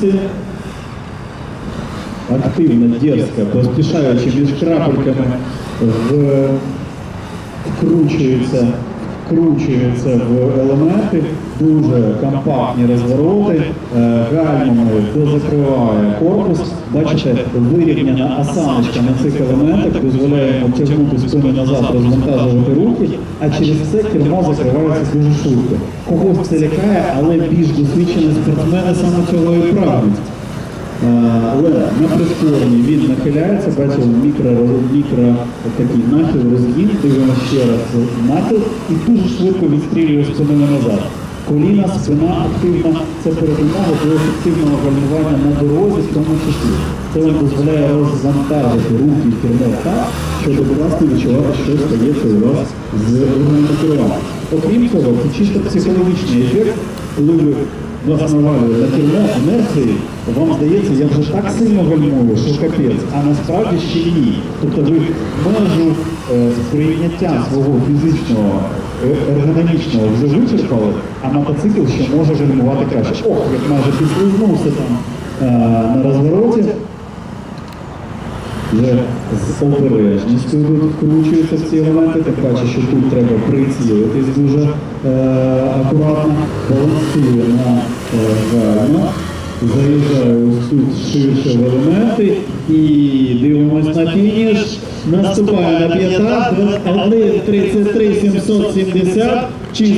швидкості. Активно, дерзко, поспішаючи між крапельками, в... вкручується, вкручується в елементи, дуже компактні розвороти, е, гальмами дозакриває корпус. Бачите, вирівняна осаночка на цих елементах дозволяє тягнути спину назад, розвантажувати руки, а через це кермо закривається дуже швидко. Когось це лякає, але більш досвідчені спортсмени саме цього і прагнуть. Е, Але на прискоренні він нахиляється, бачимо мікро, мікро такий нахил, розгін, дивимося ще раз нахил і дуже швидко відстрілює спиною назад. Коліна, спина активна, це передумова до ефективного гальмування на дорозі, в тому числі. Це вам дозволяє розвантажити руки і кермо так, щоб власне відчувати, що стається у вас з рухом керування. Окрім цього, це чисто психологічний ефект, коли ви вас навалює на кермо інерції, вам здається, я вже так сильно гальмую, що капець, а насправді ще ні. Тобто ви межу е, сприйняття свого фізичного, е, ергономічного вже вичерпали, а мотоцикл ще може гальмувати краще. Ох, як майже підслизнувся там е, на розвороті. Вже з обережністю тут вкручуються ці елементи, тим паче, що тут треба прицілитись дуже е, акуратно, балансує на е, гальма, тут ширше в елементи і дивимось на фініш. Наступає на п'ята, 1.33 770, чисто